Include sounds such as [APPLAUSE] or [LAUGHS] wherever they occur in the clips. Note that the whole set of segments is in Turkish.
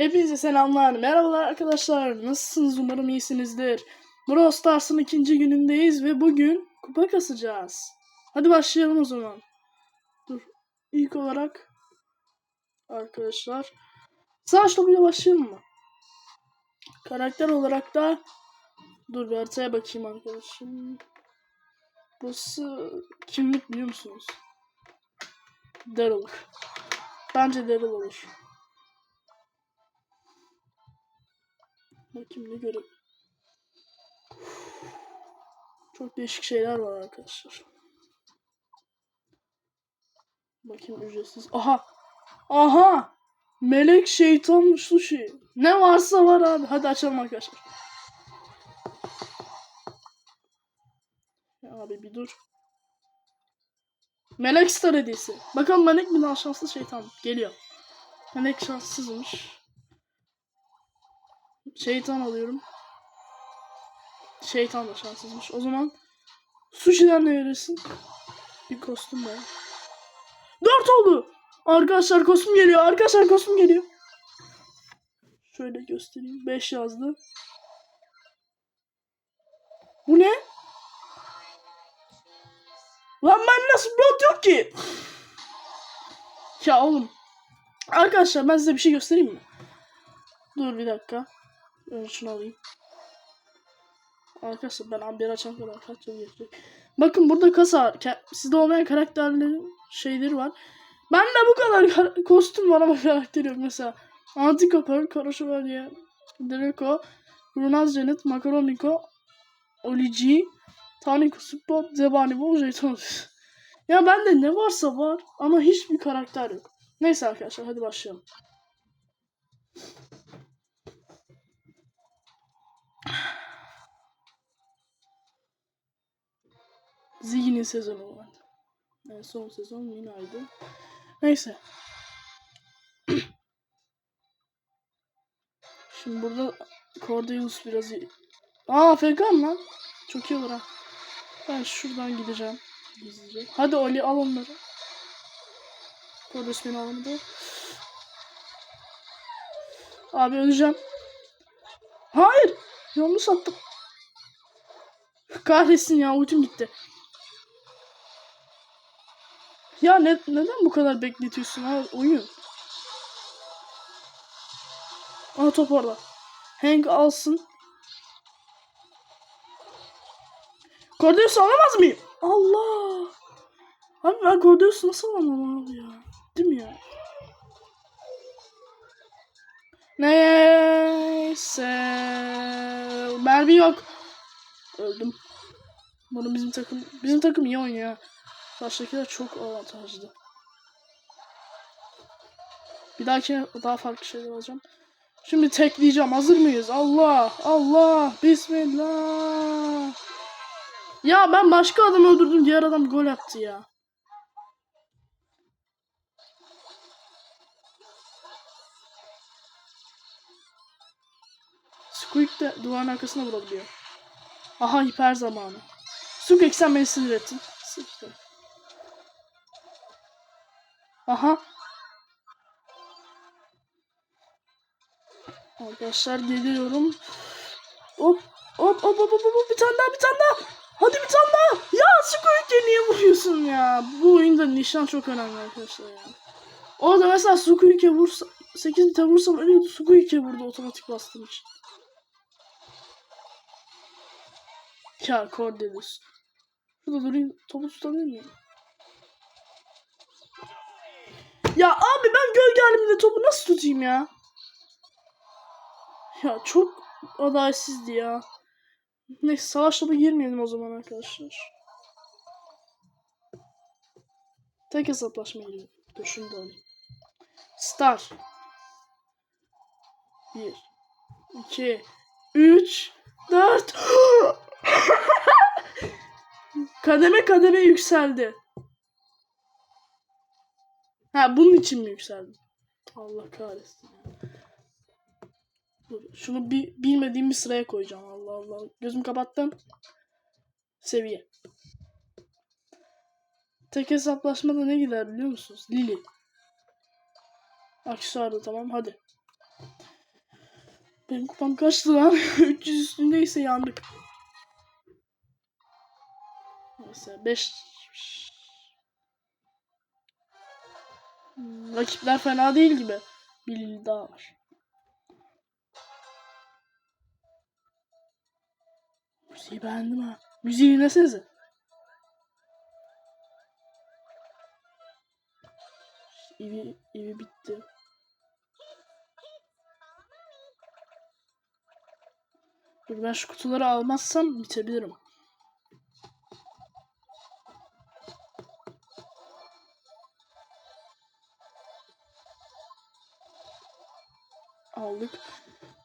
Hepinize selamlar. Merhabalar arkadaşlar. Nasılsınız? Umarım iyisinizdir. Brawl Stars'ın ikinci günündeyiz ve bugün kupa kasacağız. Hadi başlayalım o zaman. Dur. İlk olarak arkadaşlar savaş topuyla başlayalım mı? Karakter olarak da dur bir haritaya bakayım arkadaşım. Burası kimlik biliyor musunuz? Daryl. Bence Daryl olur. Bakayım ne görev. Çok değişik şeyler var arkadaşlar. Bakayım ücretsiz. Aha! Aha! Melek şeytan sushi. Ne varsa var abi. Hadi açalım arkadaşlar. Ya abi bir dur. Melek Star hediyesi. Bakalım Melek mi daha şanslı şeytan? Geliyor. Melek şanssızmış. Şeytan alıyorum. Şeytan da şanssızmış. O zaman Sushi'den ne verirsin? Bir kostüm var. Dört oldu. Arkadaşlar kostüm geliyor. Arkadaşlar kostüm geliyor. Şöyle göstereyim. 5 yazdı. Bu ne? Lan ben nasıl blot yok ki? Ya oğlum. Arkadaşlar ben size bir şey göstereyim mi? Dur bir dakika. Önce şunu alayım. Arkadaşlar ben amber açan kadar kaç yıl geçecek. Bakın burada kasa sizde olmayan karakterlerin şeyleri var. Ben de bu kadar kostüm var ama [LAUGHS] karakter yok. Mesela Antika Pearl, Kara Şövalye, Draco, Runaz Janet, Makaroniko, Olici, Taniko Spot, Zebani Bol, Jeton. [LAUGHS] ya bende ne varsa var ama hiçbir karakter yok. Neyse arkadaşlar hadi başlayalım. Ziggy'nin sezonu vardı. Yani son sezon Mina'ydı. Neyse. [CLEARS THROAT] Şimdi burada Cordeus biraz iyi. Aa Fekan lan. Çok iyi olur ha. Ben şuradan gideceğim. Gizlice. Hadi Oli al onları. Cordeus beni alamadı. Abi öleceğim. Hayır. Yanlış attım. Kahretsin ya ultim gitti. Ya ne, neden bu kadar bekletiyorsun ha oyun? Aa top. Hank alsın. Cordeus alamaz mıyım? Allah! Abi ben Cordeus nasıl alamam abi ya? Değil mi ya? Neyse. Mermi yok. Öldüm. Bunu bizim takım bizim takım iyi oynuyor. Baştakiler çok avantajlı. Bir dahaki daha farklı şeyler alacağım. Şimdi tekleyeceğim. Hazır mıyız? Allah! Allah! Bismillah! Ya ben başka adam öldürdüm. Diğer adam gol attı ya. Squeak de duvarın arkasına vurabiliyor. Aha hiper zamanı. Squeak sen beni sinir ettin. Sıçtı. Aha. Arkadaşlar geliyorum. Hop hop hop hop hop hop bir tane daha bir tane daha. Hadi bir tane daha. Ya Squeak'e niye vuruyorsun ya? Bu oyunda nişan çok önemli arkadaşlar ya. Orada mesela Squeak'e vursa 8 bite vursam ölüyordu. Squeak'e vurdu otomatik bastığım için. Ya Cordelius. Şurada durayım. Topu tutabilir miyim? Ya abi ben gölge halimde topu nasıl tutayım ya? Ya çok adaletsizdi ya. Neyse savaş topu girmeyelim o zaman arkadaşlar. Tek hesaplaşma girelim. Dur şunu da alayım. Star. 1 2 3 4 Kademe kademe yükseldi. Ha bunun için mi yükseldi? Allah kahretsin. Dur, şunu bir bilmediğim bir sıraya koyacağım. Allah Allah. Gözümü kapattım. Seviye. Tek hesaplaşmada ne gider biliyor musunuz? Lily. Aksesuar da tamam hadi. Benim kupam kaçtı lan? [LAUGHS] 300 üstündeyse yandık. Neyse 5 Hmm, Rakipler fena değil gibi. Bir Lili daha var. Müziği beğendim ha. Müziği dinlesenize. Evi, evi bitti. Dur ben şu kutuları almazsam bitebilirim.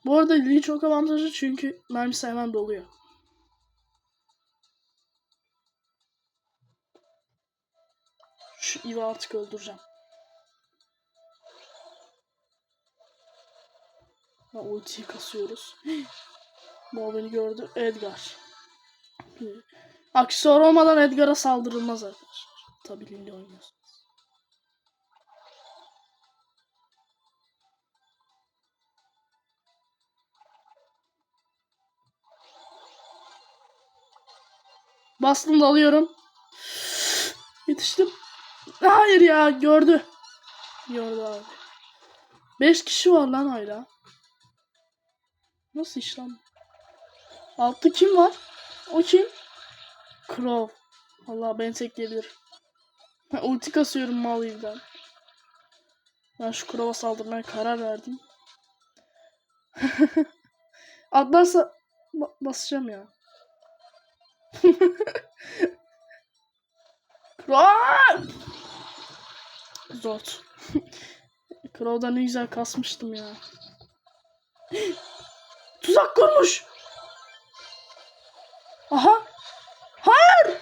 Bu arada Lily çok avantajlı çünkü mermisi hemen doluyor. Şu Eve'i artık öldüreceğim. Ha, ultiyi kasıyoruz. [GASPS] Bu beni gördü. Edgar. Aksiyonu olmadan Edgar'a saldırılmaz arkadaşlar. Tabii Lily oynuyorsun. Bastım da alıyorum. Yetiştim. Hayır ya gördü. Gördü abi. 5 kişi var lan hala. Nasıl iş lan? Altta kim var? O kim? Crow. Allah beni tekleyebilir. Ben ulti kasıyorum mal yüzden. Ben şu Crow'a saldırmaya karar verdim. [LAUGHS] Atlarsa ba- basacağım ya. Crow! Zor. [LAUGHS] Crow'da ne güzel kasmıştım ya. Tuzak kurmuş. Aha. Hayır.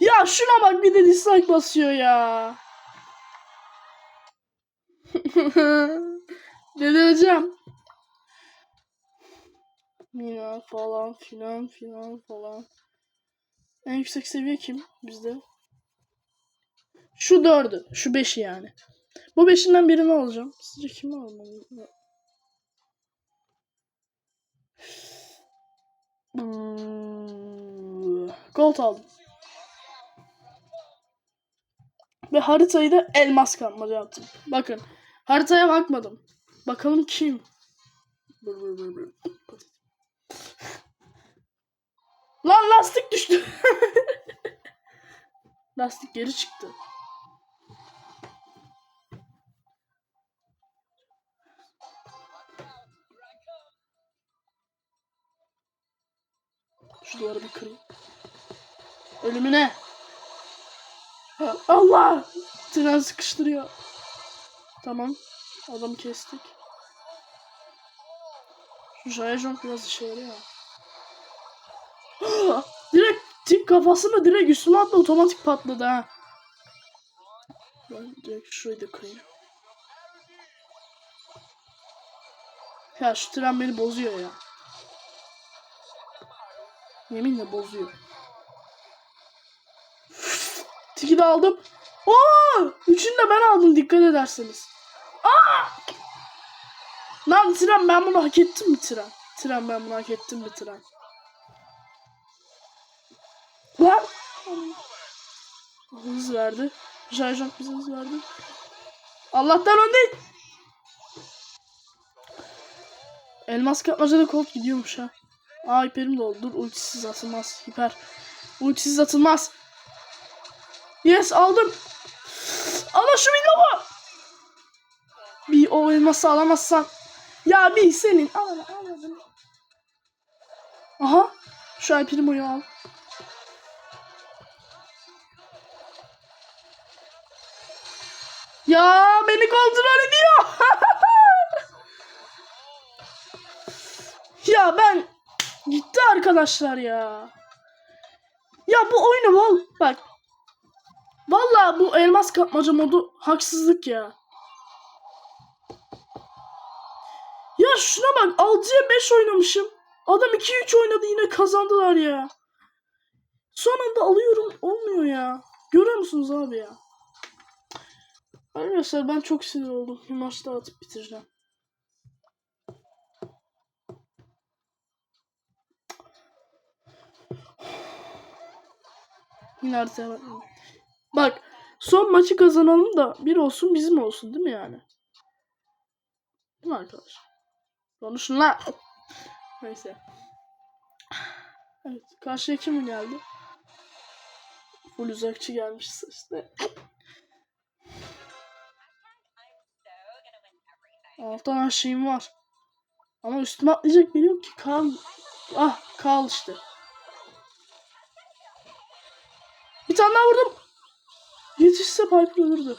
Ya şuna bak bir de dislike basıyor ya. [LAUGHS] Delireceğim. Mina falan filan filan falan. En yüksek seviye kim bizde? Şu dördü. Şu beşi yani. Bu beşinden birini alacağım. Sizce kimi almalıyım? Hmm, Gold aldım. Ve haritayı da elmas kapmaca yaptım. Bakın. Haritaya bakmadım. Bakalım kim? Bır bır bır bır. Lan lastik düştü. [LAUGHS] lastik geri çıktı. Şu duvarı bir kırayım. Ölümüne. Allah! Tren sıkıştırıyor. Tamam. Adamı kestik. Şu Jaejon biraz işe yarıyor. [GASPS] direkt tik kafası mı direkt üstüme attı otomatik patladı ha. Ben direkt şurayı da kırayım. Ya şu tren beni bozuyor ya. Yeminle bozuyor. Tiki de aldım. Oo! Üçünü de ben aldım dikkat ederseniz. Aa! Lan tren ben bunu hak ettim mi tren? Tren ben bunu hak ettim mi tren? Lan! Hız verdi. Jarjan bize hız verdi. Allah'tan önde. Elmas kapmacada kolt gidiyormuş ha. Aa hiperim de oldu. Dur ultisiz atılmaz. Hiper. Ultisiz atılmaz. Yes aldım. Ama şu Windows'u. Bir o elması alamazsan. Ya bir senin. Al almadım. Aha. Şu ay Primo'yu al. Ya beni kontrol ediyor. [LAUGHS] ya ben gitti arkadaşlar ya. Ya bu oyunu val bak. Vallahi bu elmas kapmaca modu haksızlık ya. Arkadaşlar şuna bak 6'ya 5 oynamışım. Adam 2-3 oynadı yine kazandılar ya. Son anda alıyorum olmuyor ya. Görüyor musunuz abi ya? Arkadaşlar ben çok sinir oldum. Bir maç daha atıp bitireceğim. Yine Bak son maçı kazanalım da bir olsun bizim olsun değil mi yani? Değil mi arkadaşlar? Konuşun lan. Neyse. Evet. Karşıya kim geldi? Full uzakçı gelmiş işte. Alttan her şeyim var. Ama üstüme atlayacak biri yok ki. Kal. Ah kal işte. Bir tane daha vurdum. Yetişse Piper ölürdü.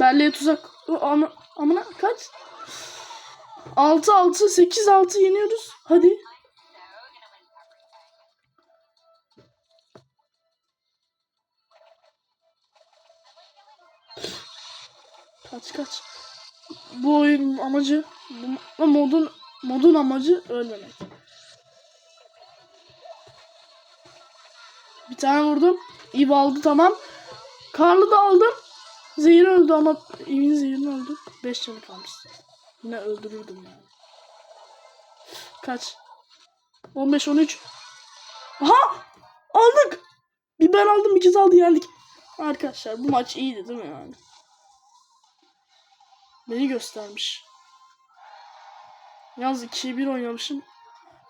Belleğe tuzak. Ama, amına kaç? 6 6 8 6 yeniyoruz. Hadi. Kaç kaç. Bu oyunun amacı bu modun modun amacı ölmemek. Bir tane vurdum. İv aldı tamam. Karlı da aldım. Zehir öldü ama Eve'in zehrini öldü. 5 canı kalmış. Yine öldürürdüm yani. Kaç? 15 13. Aha! Aldık. Bir ben aldım, bir kez aldı yendik. Arkadaşlar bu maç iyiydi değil mi yani? Beni göstermiş. Yalnız 2'ye 1 oynamışım.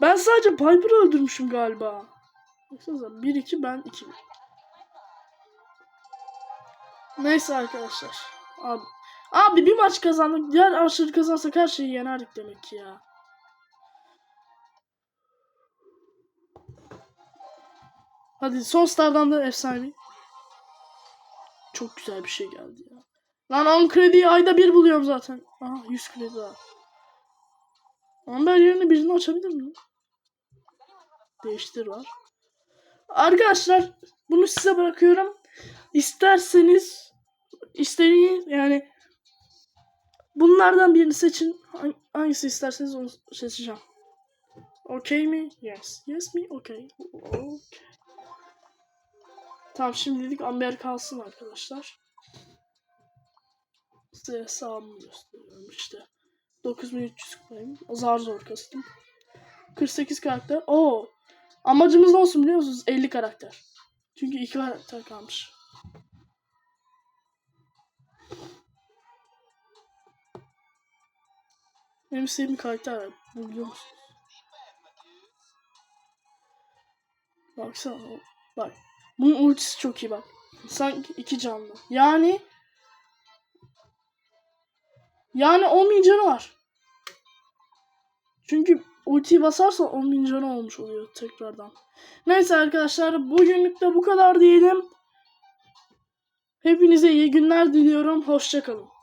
Ben sadece Piper'ı öldürmüşüm galiba. Baksanıza 1-2 ben 2-1. Neyse arkadaşlar. Abi, abi bir maç kazandık. Diğer maçları kazansak her şeyi yenerdik demek ki ya. Hadi son stardan da efsane. Çok güzel bir şey geldi ya. Lan 10 krediyi ayda bir buluyorum zaten. Aha 100 kredi daha. Amber yerine birini açabilir miyim? Değiştir var. Arkadaşlar bunu size bırakıyorum. İsterseniz istediğiniz yani bunlardan birini seçin. Hang- Hangisi isterseniz onu seçeceğim. Okay mi? Yes. Yes mi? Okay. Okay. Tamam şimdilik Amber kalsın arkadaşlar. Size hesabımı gösteriyorum işte. 9300 koyayım. Zar zor kastım. 48 karakter. Oo. Amacımız ne olsun biliyor musunuz? 50 karakter. Çünkü iki karakter kalmış. Benim sevdiğim karakter var. Bu Biliyor? Baksana. Bak. Bunun ultisi çok iyi bak. Sanki iki canlı. Yani yani 10 bin canı var. Çünkü ultiyi basarsa 10 bin canı olmuş oluyor tekrardan. Neyse arkadaşlar bugünlük de bu kadar diyelim. Hepinize iyi günler diliyorum. Hoşçakalın.